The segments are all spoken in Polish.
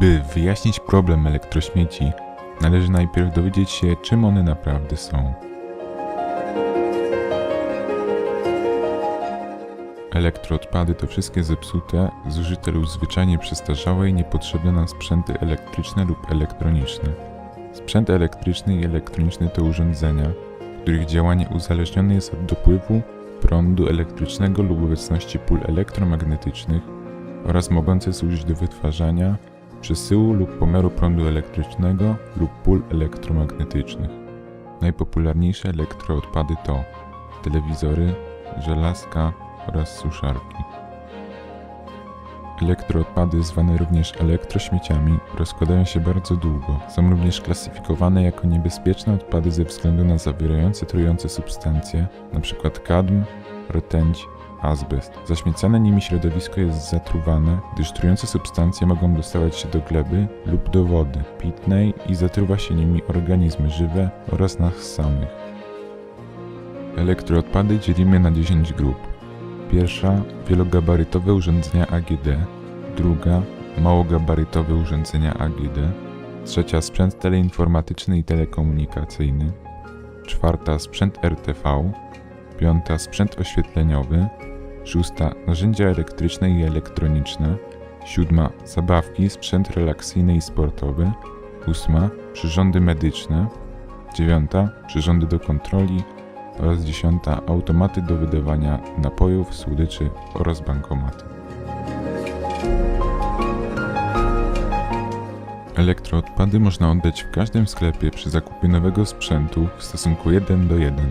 By wyjaśnić problem elektrośmieci, należy najpierw dowiedzieć się, czym one naprawdę są. Elektroodpady to wszystkie zepsute, zużyte lub zwyczajnie przestarzałe i niepotrzebne nam sprzęty elektryczne lub elektroniczne. Sprzęt elektryczny i elektroniczny to urządzenia, których działanie uzależnione jest od dopływu prądu elektrycznego lub obecności pól elektromagnetycznych oraz mogące służyć do wytwarzania, przesyłu lub pomiaru prądu elektrycznego lub pól elektromagnetycznych. Najpopularniejsze elektroodpady to telewizory, żelazka oraz suszarki. Elektroodpady, zwane również elektrośmieciami, rozkładają się bardzo długo. Są również klasyfikowane jako niebezpieczne odpady ze względu na zawierające trujące substancje, np. kadm, rtęć, azbest. Zaśmiecane nimi środowisko jest zatruwane, gdyż trujące substancje mogą dostawać się do gleby lub do wody pitnej i zatruwa się nimi organizmy żywe oraz nas samych. Elektroodpady dzielimy na 10 grup. Pierwsza wielogabarytowe urządzenia AGD, druga małogabarytowe urządzenia AGD, trzecia sprzęt teleinformatyczny i telekomunikacyjny, czwarta sprzęt RTV, piąta sprzęt oświetleniowy, szósta. Narzędzia elektryczne i elektroniczne, siódma. Zabawki, sprzęt relaksyjny i sportowy, ósma. Przyrządy medyczne, dziewiąta. Przyrządy do kontroli. Oraz dziesiąta. Automaty do wydawania napojów, słodyczy oraz bankomaty. Elektroodpady można oddać w każdym sklepie przy zakupie nowego sprzętu w stosunku 1 do 1,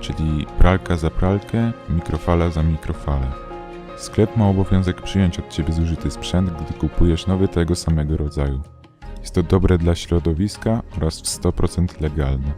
czyli pralka za pralkę, mikrofala za mikrofalę. Sklep ma obowiązek przyjąć od Ciebie zużyty sprzęt, gdy kupujesz nowy tego samego rodzaju. Jest to dobre dla środowiska oraz w 100% legalne.